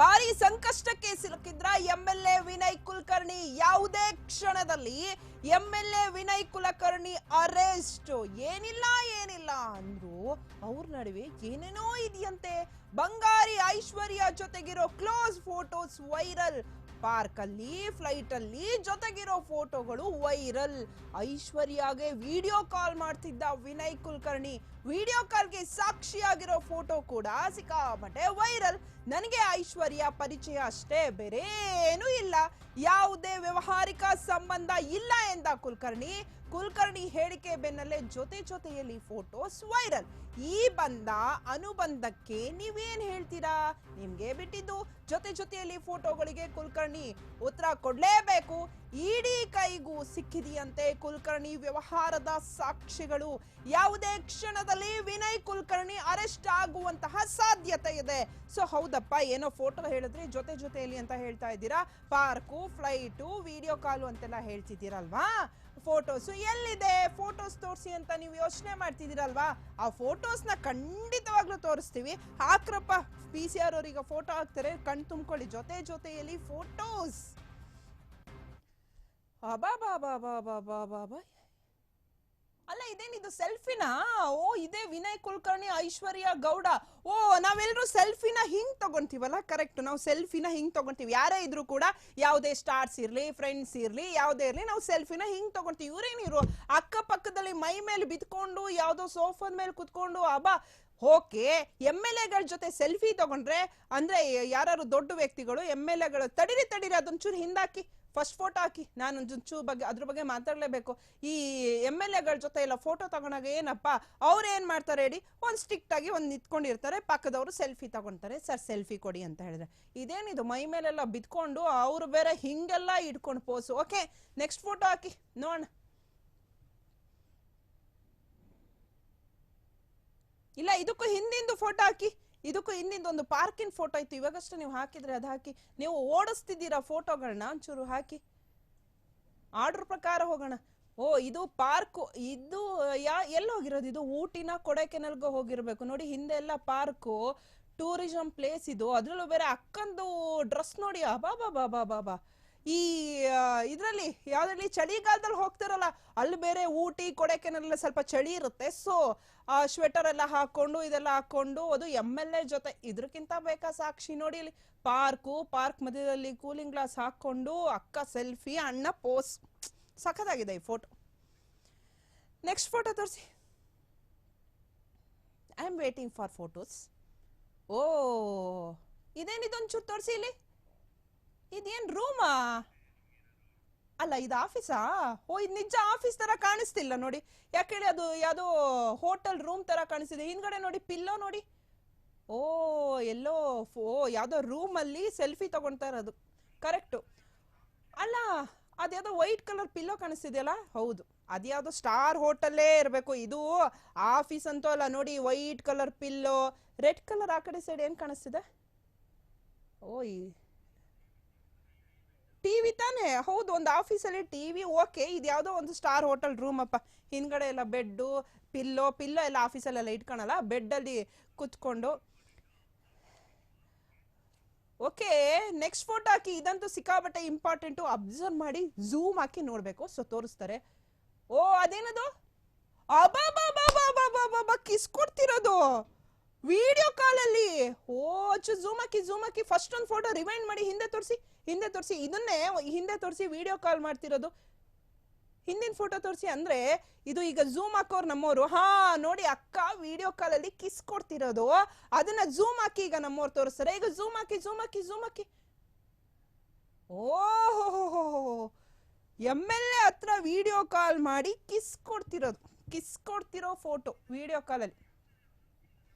ಭಾರಿ ಸಂಕಷ್ಟಕ್ಕೆ ಸಿಲುಕಿದ್ರ M L A Vinay Kulkarni ಯಾವುದೇ ಕ್ಷಣದಲ್ಲಿ M L A Vinay Kulkarni arrest. ಏನಿಲ್ಲ ಏನಿಲ್ಲ ಅಂದ್ರು ಅವ್ರ ನಡುವೆ ಏನೇನೋ ಇದೆಯಂತೆ. ಬಂಗಾರಿ ಐಶ್ವರ್ಯ ಜೊತೆಗಿರೋ ಕ್ಲೋಸ್ ಫೋಟೋಸ್ ವೈರಲ್. ಪಾರ್ಕಲ್ಲಿ ಅಲ್ಲಿ ಫ್ಲೈಟ್ ಅಲ್ಲಿ ಜೊತೆಗಿರೋ ಫೋಟೋಗಳು ವೈರಲ್. ಐಶ್ವರ್ಯಾಗೆ ವಿಡಿಯೋ ಕಾಲ್ ಮಾಡ್ತಿದ್ದ ವಿನಯ್ ಕುಲಕರ್ಣಿ. ವಿಡಿಯೋ ಕಾಲ್ಗೆ ಸಾಕ್ಷಿಯಾಗಿರೋ ಫೋಟೋ ಕೂಡ ಸಿಕ್ಕಾಪಟ್ಟೆ ವೈರಲ್. ನನಗೆ ಐಶ್ವರ್ಯ ಪರಿಚಯ ಅಷ್ಟೇ ಬೇರೆ ಏನೂ ಇಲ್ಲ. ಯಾವುದೇ ವ್ಯವಹಾರಿಕ ಸಂಬಂಧ ಇಲ್ಲ ಎಂದ ಕುಲಕರ್ಣಿ. ಕುಲಕರ್ಣಿ ಹೇಳಿಕೆ ಬೆನ್ನಲ್ಲೇ ಜೊತೆ ಜೊತೆಯಲ್ಲಿ ಫೋಟೋಸ್ ವೈರಲ್. ಈ ಬಂದ ಅನುಬಂಧಕ್ಕೆ ನೀವೇನ್ ಹೇಳ್ತೀರಾ? ನಿಮ್ಗೆ ಬಿಟ್ಟಿದ್ದು. ಜೊತೆ ಜೊತೆಯಲ್ಲಿ ಫೋಟೋಗಳಿಗೆ ಕುಲಕರ್ಣಿ ಉತ್ತರ ಕೊಡ್ಲೇಬೇಕು. ಸಿಕ್ಕಿದೆಯಂತೆ ಕುಲಕರ್ಣಿ ವ್ಯವಹಾರದ ಸಾಕ್ಷಿಗಳು. ಯಾವುದೇ ಕ್ಷಣದಲ್ಲಿ ವಿನಯ್ ಕುಲಕರ್ಣಿ ಅರೆಸ್ಟ್ ಆಗುವಂತಹ ಸಾಧ್ಯತೆ ಇದೆ. ಸೊ ಹೌದಪ್ಪ, ಏನೋ ಫೋಟೋ ಹೇಳಿದ್ರಿ, ಜೊತೆ ಜೊತೆಯಲ್ಲಿ ಅಂತ ಹೇಳ್ತಾ ಇದ್ದೀರಾ? ಪಾರ್ಕು, ಫ್ಲೈಟು, ವಿಡಿಯೋ ಕಾಲು ಅಂತೆಲ್ಲ ಹೇಳ್ತಿದ್ದೀರಲ್ವಾ? ಫೋಟೋಸ್ ಎಲ್ಲಿದೆ? ಫೋಟೋಸ್ ತೋರಿಸಿ ಅಂತ ನೀವು ಯೋಚನೆ ಮಾಡ್ತಿದ್ದೀರಲ್ವಾ? ಆ ಫೋಟೋಸ್ನ ಖಂಡಿತವಾಗ್ಲೂ ತೋರಿಸ್ತೀವಿ. ಹಾಕ್ರಪ್ಪ, ಪಿ ಸಿ ಆರ್ ಅವ್ರಿಗೆ ಫೋಟೋ ಹಾಕ್ತಾರೆ, ಕಣ್ ತುಂಬ್ಕೊಳ್ಳಿ. ಜೊತೆ ಜೊತೆಯಲ್ಲಿ ಫೋಟೋಸ್. ಬಾಬಾಯ್ ಅಲ್ಲ ಇದೇನಿದು ಸೆಲ್ಫಿನಾ? ಓ, ಇದೇ ವಿನಯ್ ಕುಲಕರ್ಣಿ, ಐಶ್ವರ್ಯ ಗೌಡ. ಓ ನಾವೆಲ್ಲರೂ ಸೆಲ್ಫಿನ ಹಿಂಗ್ ತಗೊಂತೀವಲ್ಲ? ಕರೆಕ್ಟ್. ನಾವು ಸೆಲ್ಫಿನ ಹಿಂಗ್ ತಗೊಂತೀವಿ. ಯಾರೇ ಇದ್ರು ಕೂಡ ಯಾವುದೇ ಸ್ಟಾರ್ಸ್ ಇರಲಿ, ಫ್ರೆಂಡ್ಸ್ ಇರಲಿ, ಯಾವುದೇ ಇರಲಿ, ನಾವು ಸೆಲ್ಫಿನ ಹಿಂಗ್ ತಗೊಂತೀವಿ. ಇವ್ರೇನಿರು ಅಕ್ಕಪಕ್ಕದಲ್ಲಿ ಮೈ ಮೇಲೆ ಬಿದ್ಕೊಂಡು, ಯಾವುದೋ ಸೋಫಾದ ಮೇಲೆ ಕುತ್ಕೊಂಡು, ಅಬ್ಬಾ. ಓಕೆ, ಎಂ ಎಲ್ ಎಗಳ ಜೊತೆ ಸೆಲ್ಫಿ ತಗೊಂಡ್ರೆ, ಅಂದ್ರೆ ಯಾರು ದೊಡ್ಡ ವ್ಯಕ್ತಿಗಳು, ಎಂ ಎಲ್ ಎಗಳು, ತಡಿರಿ ತಡಿರಿ, ಅದೊಂಚೂರು ಹಿಂದಾಕಿ. ಫಸ್ಟ್ ಫೋಟೋ ಹಾಕಿ, ನಾನು ಚೂ ಬಗ್ಗೆ, ಅದ್ರ ಬಗ್ಗೆ ಮಾತಾಡಲೇಬೇಕು. ಈ ಎಂ ಎಲ್ ಎಗಳ ಜೊತೆ ಎಲ್ಲ ಫೋಟೋ ತಗೊಂಡಾಗ ಏನಪ್ಪ, ಅವ್ರು ಏನು ಮಾಡ್ತಾರೆ ಹೇಳಿ, ಒಂದು ಸ್ಟಿಕ್ಟ್ ಆಗಿ ಒಂದು ನಿಂತ್ಕೊಂಡಿರ್ತಾರೆ, ಪಕ್ಕದವರು ಸೆಲ್ಫಿ ತಗೊಂತಾರೆ, ಸರ್ ಸೆಲ್ಫಿ ಕೊಡಿ ಅಂತ ಹೇಳಿದ್ರೆ. ಇದೇನಿದು, ಮೈ ಮೇಲೆಲ್ಲ ಬಿದ್ಕೊಂಡು ಅವರು ಬೇರೆ ಹಿಂಗೆಲ್ಲ ಇಟ್ಕೊಂಡು ಪೋಸು ಓಕೆ ನೆಕ್ಸ್ಟ್ ಫೋಟೋ ಹಾಕಿ, ನೋಡೋಣ. ಇಲ್ಲ, ಇದಕ್ಕೂ ಹಿಂದಿಂದು ಫೋಟೋ ಹಾಕಿ. ಇದಕ್ಕೂ ಇನ್ನೊಂದು ಒಂದು ಪಾರ್ಕಿನ ಫೋಟೋ ಇತ್ತು. ಇವಾಗಷ್ಟೇ ನೀವು ಹಾಕಿದ್ರೆ ಅದು ಹಾಕಿ, ನೀವು ಓಡಿಸ್ತಿದ್ದೀರಾ ಫೋಟೋಗಳನ್ನ ಒಂಚೂರು ಹಾಕಿ. ಆರ್ಡರ್ ಪ್ರಕಾರ ಹೋಗೋಣ. ಓ, ಇದು ಪಾರ್ಕ್, ಇದು, ಯಾ ಎಲ್ಲಿ ಹೋಗಿರೋದು ಇದು ಊಟಿನ ಕೊಡೈಕೆನಲ್ಗೆ ಹೋಗಿರ್ಬೇಕು. ನೋಡಿ, ಹಿಂದೆ ಎಲ್ಲ ಪಾರ್ಕು, ಟೂರಿಸಂ ಪ್ಲೇಸ್ ಇದು. ಅದರಲ್ಲೂ ಬೇರೆ ಅಕ್ಕಂದು ಡ್ರೆಸ್ ನೋಡಿ. ಅಬಾ ಬಾಬಾ ಬಾ ಬಾ ಬಾ ಬಾ ಈ ಇದರಲ್ಲಿ ಯಾವ್ದ್ರಲ್ಲಿ ಚಳಿಗಾಲದಲ್ಲಿ ಹೋಗ್ತಿರಲ್ಲ, ಅಲ್ಲಿ ಬೇರೆ ಊಟಿ ಕೊಡಕೆನಲ್ಲ ಸ್ವಲ್ಪ ಚಳಿ ಇರುತ್ತೆ. ಸೊ ಸ್ವೆಟರ್ ಎಲ್ಲ ಹಾಕೊಂಡು ಇದೆಲ್ಲ ಹಾಕೊಂಡು ಅದು ಎಂ ಎಲ್ ಎ ಜೊತೆ. ಇದ್ರಕ್ಕಿಂತ ಬೇಕಾ ಸಾಕ್ಷಿ ನೋಡಿ ಇಲ್ಲಿ. ಪಾರ್ಕು, ಪಾರ್ಕ್ ಮಧ್ಯದಲ್ಲಿ ಕೂಲಿಂಗ್ ಗ್ಲಾಸ್ ಹಾಕೊಂಡು ಅಕ್ಕ ಸೆಲ್ಫಿ, ಅಣ್ಣ ಪೋಸ್. ಸಖತ್ತಾಗಿದೆ ಈ ಫೋಟೋ. ನೆಕ್ಸ್ಟ್ ಫೋಟೋ ತೋರಿಸಿ. I am waiting for photos ಓ, ಇದೇನಿದೊಂಚೂರು ತೋರಿಸಿ ಇಲ್ಲಿ? ಇದೇನ್ ರೂಮಾ ಅಲ್ಲ, ಇದು ಆಫೀಸಾ ಓ, ಇದು ನಿಜ ಆಫೀಸ್ ತರ ಕಾಣಿಸ್ತಿಲ್ಲ ನೋಡಿ. ಯಾಕೆ ಅದು ಯಾವುದೋ ಹೋಟೆಲ್ ರೂಮ್ ತರ ಕಾಣಿಸ್ತಿದೆ. ಹಿಂದ್ಗಡೆ ನೋಡಿ ಪಿಲ್ಲೋ ನೋಡಿ. ಓ, ಎಲ್ಲೋ ಓ, ಯಾವುದೋ ರೂಮಲ್ಲಿ ಸೆಲ್ಫಿ ತಗೊಳ್ತಾ ಇರೋದು. ಕರೆಕ್ಟು ಅಲ್ಲ ಅದ್ಯಾವುದೋ ವೈಟ್ ಕಲರ್ ಪಿಲ್ಲೋ ಕಾಣಿಸ್ತಿದೆಯಲ್ಲ ಹೌದು. ಅದ್ಯಾವುದೋ ಸ್ಟಾರ್ ಹೋಟೆಲ್ಲೇ ಇರಬೇಕು. ಇದು ಆಫೀಸ್ ಅಂತೂ ಅಲ್ಲ ನೋಡಿ white colour pillow red colour ಆ ಕಡೆ ಸೈಡ್ ಏನು ಕಾಣಿಸ್ತಿದೆ? ಓಯ್. ಟಿವಿ ತಾನೇ? ಹೌದು, ಒಂದು ಆಫೀಸಲ್ಲಿ ಟಿವಿ, ಓಕೆ, ಇದು ಯಾವುದೋ ಒಂದು ಸ್ಟಾರ್ ಹೋಟೆಲ್ ರೂಮ್ ಅಪ್ಪ. ಹಿಂದ್ಗಡೆ ಎಲ್ಲ ಬೆಡ್ಡು ಪಿಲ್ಲೋ ಪಿಲ್ಲೋ ಎಲ್ಲ ಆಫೀಸಲ್ಲೆಲ್ಲ ಇಟ್ಕೊಳಲ್ಲ ಬೆಡ್ಡಲ್ಲಿ ಕುತ್ಕೊಂಡು. ಓಕೆ ನೆಕ್ಸ್ಟ್ ಫೋಟೋ ಹಾಕಿ, ಇದಂತೂ ಸಿಕ್ಕಾಬಟ್ಟೆ ಇಂಪಾರ್ಟೆಂಟು ಅಬ್ಸರ್ವ್ ಮಾಡಿ ಝೂಮ್ ಹಾಕಿ ನೋಡಬೇಕು. ಸೊ ತೋರಿಸ್ತಾರೆ. ಓ, ಅದೇನದು? ಅಬಾ ಕಿಸ್ ಕೊಡ್ತಿರೋದು. ವಿಡಿಯೋ ಕಾಲ್ ಅಲ್ಲಿ. ಓಚು ಝೂಮ್ ಹಾಕಿ ಝೂಮ್ ಹಾಕಿ ಫಸ್ಟ್ ಒಂದು ಫೋಟೋ ರಿವೈಂಡ್ ಮಾಡಿ, ಹಿಂದೆ ತೋರಿಸಿ ಹಿಂದೆ ತೋರಿಸಿ. ಇದನ್ನೇ ಹಿಂದೆ ತೋರಿಸಿ ವಿಡಿಯೋ ಕಾಲ್ ಮಾಡ್ತಿರೋದು. ಹಿಂದಿನ ಫೋಟೋ ತೋರಿಸಿ ಅಂದ್ರೆ, ಇದು ಈಗ ಝೂಮ್ ಹಾಕೋರು ನಮ್ಮವರು ಹಾ, ನೋಡಿ ಅಕ್ಕ ವಿಡಿಯೋ ಕಾಲ್ ಅಲ್ಲಿ ಕಿಸ್ ಕೊಡ್ತಿರೋದು. ಅದನ್ನ ಝೂಮ್ ಹಾಕಿ ಈಗ ನಮ್ಮವ್ರು ತೋರಿಸ್ತಾರೆ. ಈಗ ಝೂಮ್ ಹಾಕಿ ಝೂಮ್ ಹಾಕಿ ಝೂಮ್ ಹಾಕಿ. ಓ ಎಂ ಎಲ್ ಎ ಹತ್ರ ವಿಡಿಯೋ ಕಾಲ್ ಮಾಡಿ ಕಿಸ್ ಕೊಡ್ತಿರೋದು. ಕಿಸ್ ಕೊಡ್ತಿರೋ ಫೋಟೋ ವಿಡಿಯೋ ಕಾಲಲ್ಲಿ